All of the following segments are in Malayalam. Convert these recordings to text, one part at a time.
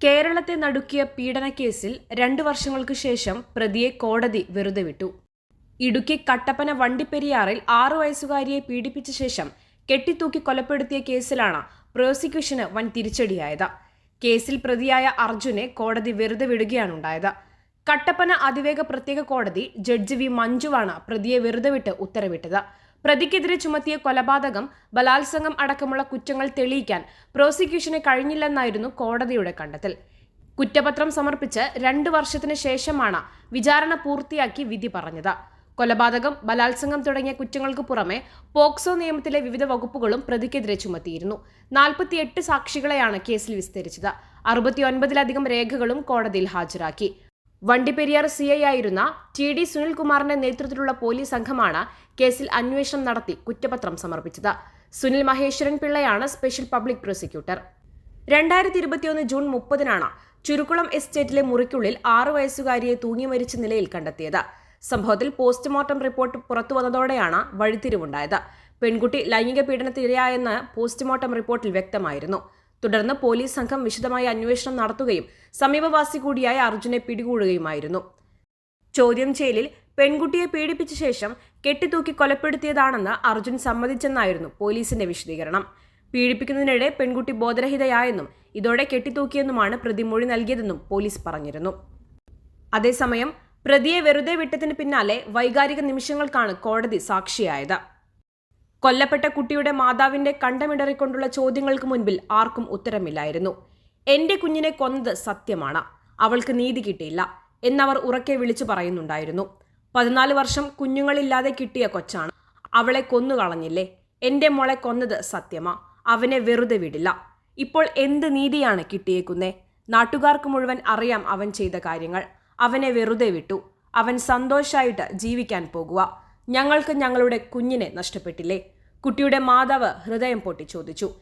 കേരളത്തെ നടുക്കിയ പീഡനക്കേസിൽ രണ്ടു വർഷങ്ങൾക്ക് ശേഷം പ്രതിയെ കോടതി വെറുതെ വിട്ടു ഇടുക്കി കട്ടപ്പന വണ്ടിപ്പെരിയാറിൽ ആറു വയസ്സുകാരിയെ പീഡിപ്പിച്ച ശേഷം കെട്ടിത്തൂക്കി കൊലപ്പെടുത്തിയ കേസിലാണ് പ്രോസിക്യൂഷന് വൻ തിരിച്ചടിയായത്. കേസിൽ പ്രതിയായ അർജുനെ കോടതി വെറുതെ വിടുകയാണുണ്ടായത് കട്ടപ്പന അതിവേഗ പ്രത്യേക കോടതി ജഡ്ജി വി മഞ്ജുവാണ് പ്രതിയെ വെറുതെ വിട്ട് ഉത്തരവിട്ടത്. പ്രതിക്കെതിരെ ചുമത്തിയ കൊലപാതകം ബലാത്സംഗം അടക്കമുള്ള കുറ്റങ്ങൾ തെളിയിക്കാൻ പ്രോസിക്യൂഷന് കഴിഞ്ഞില്ലെന്നായിരുന്നു കോടതിയുടെ കണ്ടെത്തൽ. കുറ്റപത്രം സമർപ്പിച്ച് രണ്ടു വർഷത്തിന് ശേഷമാണ് വിചാരണ പൂർത്തിയാക്കി വിധി പറഞ്ഞത്. കൊലപാതകം ബലാത്സംഗം തുടങ്ങിയ കുറ്റങ്ങൾക്ക് പുറമെ പോക്സോ നിയമത്തിലെ വിവിധ വകുപ്പുകളും പ്രതിക്കെതിരെ ചുമത്തിയിരുന്നു. നാൽപ്പത്തിയെട്ട് സാക്ഷികളെയാണ് കേസിൽ വിസ്തരിച്ചത്. അറുപത്തിയൊൻപതിലധികം രേഖകളും കോടതിയിൽ ഹാജരാക്കി. വണ്ടിപ്പെരിയാർ സി ഐ ആയിരുന്ന ടി ഡി സുനിൽകുമാറിന്റെ നേതൃത്വത്തിലുള്ള പോലീസ് സംഘമാണ് കേസിൽ അന്വേഷണം നടത്തി കുറ്റപത്രം സമർപ്പിച്ചത്. സുനിൽ മഹേശ്വരൻ പിള്ളയാണ് സ്പെഷ്യൽ പബ്ലിക് പ്രോസിക്യൂട്ടർ. രണ്ടായിരത്തി ഇരുപത്തിയൊന്ന് ജൂൺ മുപ്പതിനാണ് ചുരുക്കുളം എസ്റ്റേറ്റിലെ മുറിക്കുള്ളിൽ ആറു വയസ്സുകാരിയെ തൂങ്ങി മരിച്ച നിലയിൽ കണ്ടെത്തിയത്. സംഭവത്തിൽ പോസ്റ്റ്മോർട്ടം റിപ്പോർട്ട് പുറത്തുവന്നതോടെയാണ് വഴിത്തിരിവുണ്ടായത്. പെൺകുട്ടി ലൈംഗിക പീഡനത്തിനിരയായെന്ന് പോസ്റ്റ്മോർട്ടം റിപ്പോർട്ടിൽ വ്യക്തമായിരുന്നു. തുടർന്ന് പോലീസ് സംഘം വിശദമായ അന്വേഷണം നടത്തുകയും സമീപവാസി കൂടിയായ അർജുനെ പിടികൂടുകയുമായിരുന്നു. ചോദ്യം ചെയ്യലിൽ പെൺകുട്ടിയെ പീഡിപ്പിച്ച ശേഷം കെട്ടിത്തൂക്കി കൊലപ്പെടുത്തിയതാണെന്ന് അർജുൻ സമ്മതിച്ചെന്നായിരുന്നു പോലീസിന്റെ വിശദീകരണം. പീഡിപ്പിക്കുന്നതിനിടെ പെൺകുട്ടി ബോധരഹിതയായെന്നും ഇതോടെ കെട്ടിത്തൂക്കിയെന്നുമാണ് പ്രതി മൊഴി നൽകിയതെന്നും പോലീസ് പറഞ്ഞിരുന്നു. അതേസമയം പ്രതിയെ വെറുതെ വിട്ടതിന് പിന്നാലെ വൈകാരിക നിമിഷങ്ങൾക്കാണ് കോടതി സാക്ഷിയായത്. കൊല്ലപ്പെട്ട കുട്ടിയുടെ മാതാവിന്റെ കണ്ടമിടറിക്കൊണ്ടുള്ള ചോദ്യങ്ങൾക്ക് മുൻപിൽ ആർക്കും ഉത്തരമില്ലായിരുന്നു. എന്റെ കുഞ്ഞിനെ കൊന്നത് സത്യമാണ്. അവൾക്ക് നീതി കിട്ടിയില്ല എന്നവർ ഉറക്കെ വിളിച്ചു പറയുന്നുണ്ടായിരുന്നു. പതിനാല് വർഷം കുഞ്ഞുങ്ങളില്ലാതെ കിട്ടിയ കൊച്ചാണ്. അവളെ കൊന്നു കളഞ്ഞില്ലേ? എന്റെ മോളെ കൊന്നത് സത്യമാ. അവനെ വെറുതെ വിടില്ല. ഇപ്പോൾ എന്ത് നീതിയാണ് കിട്ടിയേക്കുന്നേ? നാട്ടുകാർക്ക് മുഴുവൻ അറിയാം അവൻ ചെയ്ത കാര്യങ്ങൾ. അവനെ വെറുതെ വിട്ടു. അവൻ സന്തോഷായിട്ട് ജീവിക്കാൻ പോകുക. ഞങ്ങൾക്ക് ഞങ്ങളുടെ കുഞ്ഞിനെ നഷ്ടപ്പെട്ടില്ലേ? കുട്ടിയുടെ മാതാവ് ഹൃദയം പൊട്ടി ചോദിച്ചു.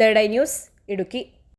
Third eye news Idukki.